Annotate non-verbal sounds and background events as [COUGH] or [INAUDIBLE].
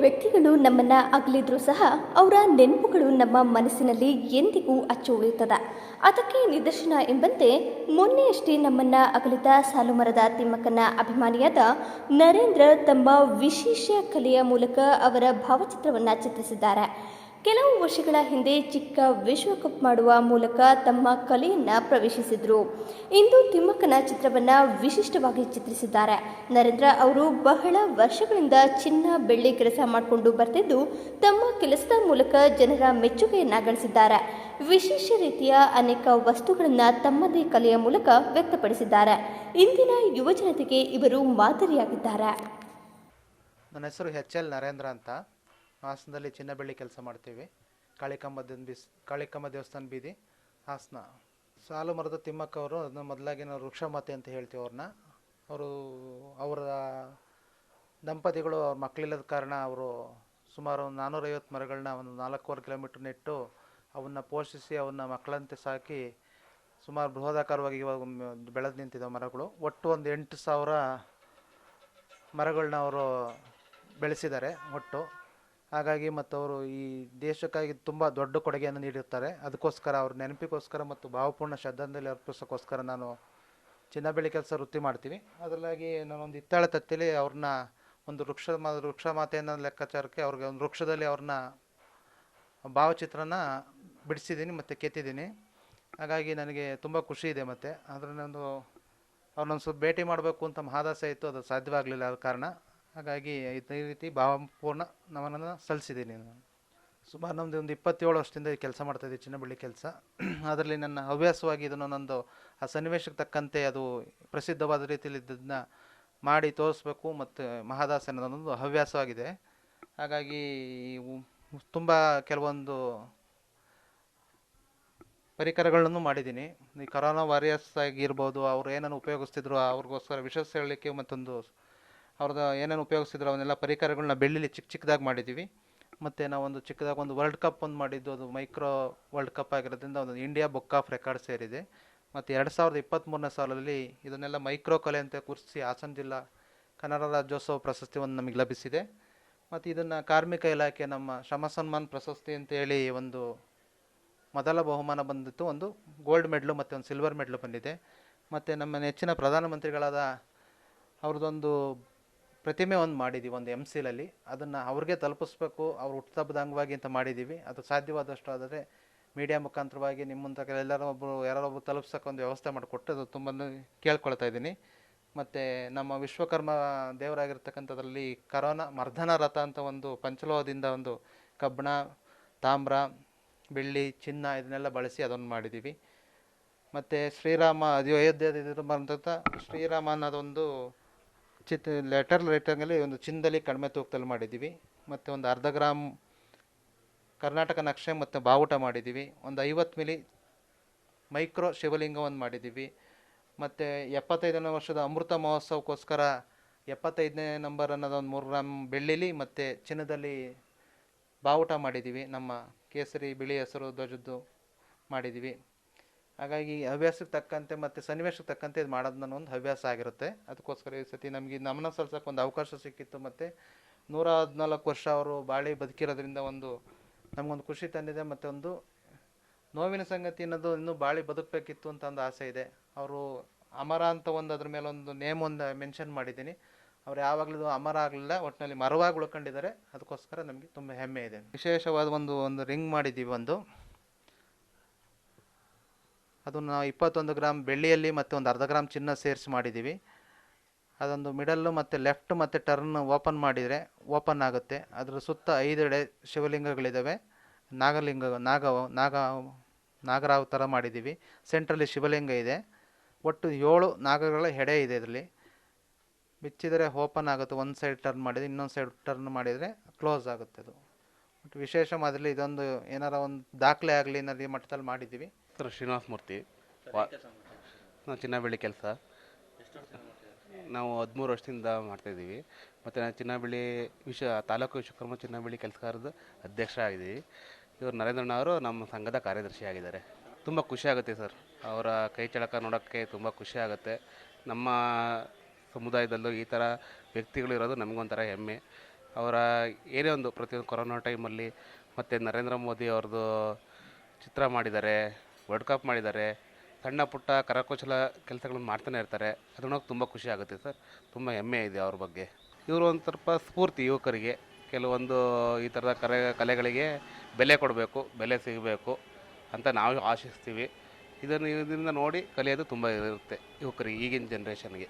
ವ್ಯಕ್ತಿಗಳು ನಮ್ಮನ್ನು ಅಗಲಿದ್ರೂ ಸಹ ಅವರ ನೆನಪುಗಳು ನಮ್ಮ ಮನಸ್ಸಿನಲ್ಲಿ ಎಂದಿಗೂ ಅಚ್ಚು ಉಳಿಯುತ್ತದೆ ಅದಕ್ಕೆ ನಿದರ್ಶನ ಎಂಬಂತೆ ಮೊನ್ನೆಯಷ್ಟೇ ನಮ್ಮನ್ನ ಅಗಲಿದ ಸಾಲುಮರದ ತಿಮ್ಮಕ್ಕನ ಅಭಿಮಾನಿಯಾದ ನರೇಂದ್ರ ತಮ್ಮ ವಿಶೇಷ ಕಲೆಯ ಮೂಲಕ ಅವರ ಭಾವಚಿತ್ರವನ್ನು ಚಿತ್ರಿಸಿದ್ದಾರೆ. ಕೆಲವು ವರ್ಷಗಳ ಹಿಂದೆ ಚಿಕ್ಕ ವಿಶ್ವಕಪ್ ಮಾಡುವ ಮೂಲಕ ತಮ್ಮ ಕಲೆಯನ್ನ ಪ್ರವೇಶಿಸಿದ್ರು. ಇಂದು ತಿಮ್ಮಕ್ಕನ ಚಿತ್ರವನ್ನ ವಿಶಿಷ್ಟವಾಗಿ ಚಿತ್ರಿಸಿದ್ದಾರೆ. ನರೇಂದ್ರ ಅವರು ಬಹಳ ವರ್ಷಗಳಿಂದ ಚಿನ್ನ ಬೆಳ್ಳಿ ಕೆಲಸ ಮಾಡಿಕೊಂಡು ಬರ್ತಿದ್ದು ತಮ್ಮ ಕೆಲಸದ ಮೂಲಕ ಜನರ ಮೆಚ್ಚುಗೆಯನ್ನ ಗಳಿಸಿದ್ದಾರೆ. ವಿಶೇಷ ರೀತಿಯ ಅನೇಕ ವಸ್ತುಗಳನ್ನ ತಮ್ಮದೇ ಕಲೆಯ ಮೂಲಕ ವ್ಯಕ್ತಪಡಿಸಿದ್ದಾರೆ. ಇಂದಿನ ಯುವಜನತೆಗೆ ಇವರು ಮಾದರಿಯಾಗಿದ್ದಾರೆ. ನನ್ನ ಹೆಸರು ಎಚ್ ಎಲ್ ನರೇಂದ್ರ ಅಂತ. ಹಾಸನದಲ್ಲಿ ಚಿನ್ನ ಬೆಳ್ಳಿ ಕೆಲಸ ಮಾಡ್ತೀವಿ. ಕಾಳಿಕಮ್ಮ ಬಿಸ್ ಕಾಳಿಕಮ್ಮ ದೇವಸ್ಥಾನ ಬೀದಿ, ಹಾಸನ. ಸಾಲು ಮರದ ತಿಮ್ಮಕ್ಕವರು ಅದನ್ನ ಮೊದಲಾಗಿ ನಾವು ವೃಕ್ಷಮಾತೆ ಅಂತ ಹೇಳ್ತೀವಿ ಅವ್ರನ್ನ. ಅವರು, ಅವರ ದಂಪತಿಗಳು ಅವ್ರ ಮಕ್ಕಳಿಲ್ಲದ ಕಾರಣ ಅವರು ಸುಮಾರು ಒಂದು ನಾನ್ನೂರೈವತ್ತು ಮರಗಳನ್ನ ಒಂದು ನಾಲ್ಕೂವರೆ ಕಿಲೋಮೀಟ್ರ್ ನೆಟ್ಟು ಅವನ್ನ ಪೋಷಿಸಿ ಅವನ್ನ ಮಕ್ಕಳಂತೆ ಸಾಕಿ ಸುಮಾರು ಬೃಹದಾಕಾರವಾಗಿ ಇವಾಗ ಬೆಳೆದು ನಿಂತಿದ್ದಾವೆ ಮರಗಳು. ಒಟ್ಟು ಒಂದು ಎಂಟು ಸಾವಿರ ಮರಗಳನ್ನ ಅವರು ಬೆಳೆಸಿದ್ದಾರೆ ಒಟ್ಟು. ಹಾಗಾಗಿ ಮತ್ತು ಅವರು ಈ ದೇಶಕ್ಕಾಗಿ ತುಂಬ ದೊಡ್ಡ ಕೊಡುಗೆಯನ್ನು ನೀಡಿರ್ತಾರೆ. ಅದಕ್ಕೋಸ್ಕರ ಅವ್ರ ನೆನಪಿಗೋಸ್ಕರ ಮತ್ತು ಭಾವಪೂರ್ಣ ಶ್ರದ್ಧಾಂಜಲಿ ಅರ್ಪಿಸೋಕ್ಕೋಸ್ಕರ ನಾನು ಚಿನ್ನ ಕೆಲಸ ವೃತ್ತಿ ಮಾಡ್ತೀವಿ ಅದರಲ್ಲಾಗಿ ನಾನೊಂದು ಹಿತ್ತಾಳೆ ತತ್ತಿಲಿ ಅವ್ರನ್ನ ಒಂದು ವೃಕ್ಷ ವೃಕ್ಷ ಮಾತೆಯನ್ನು ಲೆಕ್ಕಾಚಾರಕ್ಕೆ ಅವ್ರಿಗೆ ಒಂದು ವೃಕ್ಷದಲ್ಲಿ ಅವ್ರನ್ನ ಭಾವಚಿತ್ರನ ಬಿಡಿಸಿದ್ದೀನಿ ಮತ್ತು ಕೆತ್ತಿದ್ದೀನಿ. ಹಾಗಾಗಿ ನನಗೆ ತುಂಬ ಖುಷಿ ಇದೆ ಮತ್ತು. ಒಂದು ಅವ್ರನ್ನೊಂದು ಸ್ವಲ್ಪ ಭೇಟಿ ಮಾಡಬೇಕು ಅಂತ ಮಹಾದಾಸೆ ಇತ್ತು. ಅದು ಸಾಧ್ಯವಾಗಲಿಲ್ಲ ಆದ ಕಾರಣ. ಹಾಗಾಗಿ ಇದೇ ರೀತಿ ಭಾವಪೂರ್ಣ ನಮನನ್ನು ಸಲ್ಲಿಸಿದ್ದೀನಿ ನಾನು. ಸುಮಾರು ನಮ್ಮದು ಒಂದು ಇಪ್ಪತ್ತೇಳು ವರ್ಷದಿಂದ ಈ ಕೆಲಸ ಮಾಡ್ತಾ ಇದ್ದೀವಿ, ಚಿನ್ನಬಳ್ಳಿ ಕೆಲಸ. [CLEARS THROAT] ಅದರಲ್ಲಿ ನನ್ನ ಹವ್ಯಾಸವಾಗಿ ಇದನ್ನು ನಂದು ಆ ಸನ್ನಿವೇಶಕ್ಕೆ ತಕ್ಕಂತೆ ಅದು ಪ್ರಸಿದ್ಧವಾದ ರೀತಿಯಲ್ಲಿ ಇದನ್ನು ಮಾಡಿ ತೋರಿಸ್ಬೇಕು ಮತ್ತು ಮಹಾದಾಸ ಅನ್ನೋದೊಂದು ಹವ್ಯಾಸವಾಗಿದೆ. ಹಾಗಾಗಿ ತುಂಬ ಕೆಲವೊಂದು ಪರಿಕರಗಳನ್ನು ಮಾಡಿದ್ದೀನಿ. ಈ ಕರೋನಾ ವಾರಿಯರ್ಸ್ ಆಗಿರ್ಬೋದು, ಅವ್ರು ಏನನ್ನು ಉಪಯೋಗಿಸ್ತಿದ್ರು ಅವ್ರಿಗೋಸ್ಕರ ವಿಶೇಷ ಹೇಳಲಿಕ್ಕೆ ಮತ್ತೊಂದು ಅವ್ರದ್ದು ಏನೇನು ಉಪಯೋಗಿಸಿದ್ರು ಅವನ್ನೆಲ್ಲ ಪರಿಕರಗಳನ್ನ ಬೆಳ್ಳಿಲಿ ಚಿಕ್ಕ ಚಿಕ್ಕದಾಗಿ ಮಾಡಿದ್ದೀವಿ ಮತ್ತು ನಾವೊಂದು ಚಿಕ್ಕದಾಗಿ ಒಂದು ವರ್ಲ್ಡ್ ಕಪ್ ಒಂದು ಮಾಡಿದ್ದು, ಅದು ಮೈಕ್ರೋ ವರ್ಲ್ಡ್ ಕಪ್ ಆಗಿರೋದ್ರಿಂದ ಒಂದು ಇಂಡಿಯಾ ಬುಕ್ ಆಫ್ ರೆಕಾರ್ಡ್ ಸೇರಿದೆ. ಮತ್ತು ಎರಡು ಸಾವಿರದ ಇಪ್ಪತ್ತ್ಮೂರನೇ ಸಾಲಲ್ಲಿ ಇದನ್ನೆಲ್ಲ ಮೈಕ್ರೋ ಕಲೆ ಅಂತ ಕೂರಿಸಿ ಹಾಸನ ಜಿಲ್ಲಾ ಕನ್ನಡ ರಾಜ್ಯೋತ್ಸವ ಪ್ರಶಸ್ತಿ ಒಂದು ನಮಗೆ ಲಭಿಸಿದೆ. ಮತ್ತು ಇದನ್ನು ಕಾರ್ಮಿಕ ಇಲಾಖೆ ನಮ್ಮ ಶ್ರಮ ಸನ್ಮಾನ್ ಪ್ರಶಸ್ತಿ ಅಂತೇಳಿ ಒಂದು ಮೊದಲ ಬಹುಮಾನ ಬಂದಿತ್ತು. ಒಂದು ಗೋಲ್ಡ್ ಮೆಡ್ಲು ಮತ್ತು ಒಂದು ಸಿಲ್ವರ್ ಮೆಡ್ಲು ಬಂದಿದೆ. ಮತ್ತು ನಮ್ಮ ನೆಚ್ಚಿನ ಪ್ರಧಾನಮಂತ್ರಿಗಳಾದ ಅವ್ರದ್ದೊಂದು ಪ್ರತಿಮೆ ಒಂದು ಮಾಡಿದ್ದೀವಿ ಒಂದು ಎಂ ಸಿಲಲ್ಲಿ ಅದನ್ನು ಅವ್ರಿಗೆ ತಲುಪಿಸ್ಬೇಕು, ಅವ್ರ ಹುಟ್ಟುಹಬ್ಬದ ಅಂಗವಾಗಿ ಅಂತ ಮಾಡಿದ್ದೀವಿ ಅದು ಸಾಧ್ಯವಾದಷ್ಟು ಆದರೆ ಮೀಡಿಯಾ ಮುಖಾಂತರವಾಗಿ ನಿಮ್ಮಂಥ ಎಲ್ಲರೂ ಒಬ್ಬರು ಯಾರೊಬ್ಬರು ತಲುಪ್ಸೋಕೆ ಒಂದು ವ್ಯವಸ್ಥೆ ಮಾಡಿಕೊಟ್ಟು ಅದು ತುಂಬ ಕೇಳ್ಕೊಳ್ತಾ ಇದ್ದೀನಿ. ಮತ್ತು ನಮ್ಮ ವಿಶ್ವಕರ್ಮ ದೇವರಾಗಿರ್ತಕ್ಕಂಥದ್ರಲ್ಲಿ ಕರೋನಾ ಮರ್ಧನ ರಥ ಅಂತ ಒಂದು ಪಂಚಲೋಹದಿಂದ ಒಂದು ಕಬ್ಬಣ, ತಾಮ್ರ, ಬೆಳ್ಳಿ, ಚಿನ್ನ ಇದನ್ನೆಲ್ಲ ಬಳಸಿ ಅದನ್ನು ಮಾಡಿದ್ದೀವಿ ಮತ್ತು ಶ್ರೀರಾಮ ಅದು ಅಯೋಧ್ಯೆ ಬಂದಂಥ ಶ್ರೀರಾಮ ಅನ್ನೋದೊಂದು ಚಿತ್ ಲೆಟರ್ ರೈಟಿಂಗಲ್ಲಿ ಒಂದು ಚಿನ್ನದಲ್ಲಿ ಕಡಿಮೆ ತೂಕದಲ್ಲಿ ಮಾಡಿದ್ದೀವಿ. ಮತ್ತು ಒಂದು ಅರ್ಧ ಗ್ರಾಮ್ ಕರ್ನಾಟಕ ನಕ್ಷೆ ಮತ್ತು ಬಾವುಟ ಮಾಡಿದ್ದೀವಿ. ಒಂದು ಐವತ್ತು ಮಿಲಿ ಮೈಕ್ರೋ ಶಿವಲಿಂಗವನ್ನು ಮಾಡಿದ್ದೀವಿ. ಮತ್ತು ಎಪ್ಪತ್ತೈದನೇ ವರ್ಷದ ಅಮೃತ ಮಹೋತ್ಸವಕ್ಕೋಸ್ಕರ ಎಪ್ಪತ್ತೈದನೇ ನಂಬರ್ ಅನ್ನೋದೊಂದು ಮೂರು ಗ್ರಾಮ್ ಬೆಳ್ಳಿಲಿ ಮತ್ತು ಚಿನ್ನದಲ್ಲಿ ಬಾವುಟ ಮಾಡಿದ್ದೀವಿ. ನಮ್ಮ ಕೇಸರಿ ಬಿಳಿ ಹೆಸರು ಧ್ವಜದ್ದು ಮಾಡಿದ್ದೀವಿ. ಹಾಗಾಗಿ ಹವ್ಯಾಸಕ್ಕೆ ತಕ್ಕಂತೆ ಮತ್ತು ಸನ್ನಿವೇಶಕ್ಕೆ ತಕ್ಕಂತೆ ಇದು ಮಾಡೋದು ನನ್ನ ಒಂದು ಹವ್ಯಾಸ ಆಗಿರುತ್ತೆ. ಅದಕ್ಕೋಸ್ಕರ ಈ ಸತಿ ನಮಗೆ ನಮನ ಸಲ್ಸೋಕೆ ಒಂದು ಅವಕಾಶ ಸಿಕ್ಕಿತ್ತು ಮತ್ತು ನೂರ ಹದಿನಾಲ್ಕು ವರ್ಷ ಅವರು ಬಾಳಿ ಬದುಕಿರೋದ್ರಿಂದ ಒಂದು ನಮಗೊಂದು ಖುಷಿ ತಂದಿದೆ ಮತ್ತು ಒಂದು ನೋವಿನ ಸಂಗತಿ ಅನ್ನೋದು ಇನ್ನೂ ಬಾಳಿ ಬದುಕಬೇಕಿತ್ತು ಅಂತ ಒಂದು ಆಸೆ ಇದೆ. ಅವರು ಅಮರ ಅಂತ ಒಂದು ಅದ್ರ ಮೇಲೆ ಒಂದು ನೇಮ್ ಒಂದು ಮೆನ್ಷನ್ ಮಾಡಿದ್ದೀನಿ. ಅವ್ರು ಯಾವಾಗಲೂ ಅಮರ ಆಗಲಿಲ್ಲ ಒಟ್ಟಿನಲ್ಲಿ ಮರವಾಗಿ ಉಳ್ಕೊಂಡಿದ್ದಾರೆ. ಅದಕ್ಕೋಸ್ಕರ ನಮಗೆ ತುಂಬ ಹೆಮ್ಮೆ ಇದೆ. ವಿಶೇಷವಾದ ಒಂದು ಒಂದು ರಿಂಗ್ ಮಾಡಿದ್ದೀವಿ ಒಂದು. ಅದನ್ನು ನಾವು ಇಪ್ಪತ್ತೊಂದು ಗ್ರಾಮ್ ಬೆಳ್ಳಿಯಲ್ಲಿ ಮತ್ತು ಒಂದು ಅರ್ಧ ಗ್ರಾಮ್ ಚಿನ್ನ ಸೇರಿಸಿ ಮಾಡಿದ್ದೀವಿ. ಅದೊಂದು ಮಿಡಲ್ಲು ಮತ್ತು ಲೆಫ್ಟ್ ಮತ್ತು ಟರ್ನ್ ಓಪನ್ ಮಾಡಿದರೆ ಓಪನ್ ಆಗುತ್ತೆ. ಅದರ ಸುತ್ತ ಐದೆಡೆ ಶಿವಲಿಂಗಗಳಿದ್ದಾವೆ ನಾಗಲಿಂಗ, ನಾಗ ನಾಗ, ನಾಗರಾವ್ ಥರ ಮಾಡಿದ್ದೀವಿ. ಸೆಂಟ್ರಲ್ಲಿ ಶಿವಲಿಂಗ ಇದೆ. ಒಟ್ಟು ಏಳು ನಾಗಗಳ ಹೆಡೆ ಇದೆ ಇದರಲ್ಲಿ. ಬಿಚ್ಚಿದರೆ ಓಪನ್ ಆಗುತ್ತೆ. ಒಂದು ಸೈಡ್ ಟರ್ನ್ ಮಾಡಿದರೆ, ಇನ್ನೊಂದು ಸೈಡ್ ಟರ್ನ್ ಮಾಡಿದರೆ ಕ್ಲೋಸ್ ಆಗುತ್ತೆ ಅದು. ವಿಶೇಷ ಮಾದರಿ ಇದೊಂದು ಏನಾರ ಒಂದು ದಾಖಲೆ ಆಗಲಿ ಅನ್ನೋದು ಮಟ್ಟದಲ್ಲಿ ಮಾಡಿದ್ದೀವಿ. ಸರ್ ಶ್ರೀನಿವಾಸ ಮೂರ್ತಿ. ವಾ ನಾವು ಚಿನ್ನ ಬೆಳ್ಳಿ ಕೆಲಸ ನಾವು ಹದಿಮೂರು ವರ್ಷದಿಂದ ಮಾಡ್ತಾಯಿದ್ದೀವಿ ಮತ್ತು ನಾನು ಚಿನ್ನ ಬೆಳ್ಳಿ ವಿಶ್ವ ತಾಲೂಕು ವಿಶ್ವಕರ್ಮ ಚಿನ್ನ ಬೆಳ್ಳಿ ಕೆಲಸಗಾರದ ಅಧ್ಯಕ್ಷ ಆಗಿದ್ದೀವಿ ಇವರು ನರೇಂದ್ರಣ್ಣ ಅವರು ನಮ್ಮ ಸಂಘದ ಕಾರ್ಯದರ್ಶಿ ಆಗಿದ್ದಾರೆ. ತುಂಬ ಖುಷಿ ಆಗುತ್ತೆ ಸರ್. ಅವರ ಕೈ ಚಳಕ ನೋಡೋಕ್ಕೆ ತುಂಬ ಖುಷಿ ಆಗುತ್ತೆ. ನಮ್ಮ ಸಮುದಾಯದಲ್ಲೂ ಈ ಥರ ವ್ಯಕ್ತಿಗಳು ಇರೋದು ನಮಗೊಂಥರ ಹೆಮ್ಮೆ. ಅವರ ಏನೇ ಒಂದು ಪ್ರತಿಯೊಂದು ಕೊರೋನಾ ಟೈಮಲ್ಲಿ ಮತ್ತು ನರೇಂದ್ರ ಮೋದಿ ಅವ್ರದ್ದು ಚಿತ್ರ ಮಾಡಿದ್ದಾರೆ. ವರ್ಲ್ಡ್ ಕಪ್ ಮಾಡಿದ್ದಾರೆ. ಸಣ್ಣ ಪುಟ್ಟ ಕರಕುಶಲ ಕೆಲಸಗಳನ್ನು ಮಾಡ್ತಾನೆ ಇರ್ತಾರೆ. ಅದು ನೋಡೋಕೆ ತುಂಬ ಖುಷಿ ಆಗುತ್ತೆ ಸರ್. ತುಂಬ ಹೆಮ್ಮೆ ಇದೆ ಅವ್ರ ಬಗ್ಗೆ. ಇವರು ಒಂದು ಸ್ವಲ್ಪ ಸ್ಫೂರ್ತಿ ಯುವಕರಿಗೆ. ಕೆಲವೊಂದು ಈ ಥರದ ಕರೆ, ಕಲೆಗಳಿಗೆ ಬೆಲೆ ಕೊಡಬೇಕು, ಬೆಲೆ ಸಿಗಬೇಕು ಅಂತ ನಾವು ಆಶಿಸ್ತೀವಿ. ಇದನ್ನು, ಇದರಿಂದ ನೋಡಿ ಕಲಿಯೋದು ತುಂಬ ಇರುತ್ತೆ ಯುವಕರಿಗೆ, ಈಗಿನ ಜನ್ರೇಷನ್ಗೆ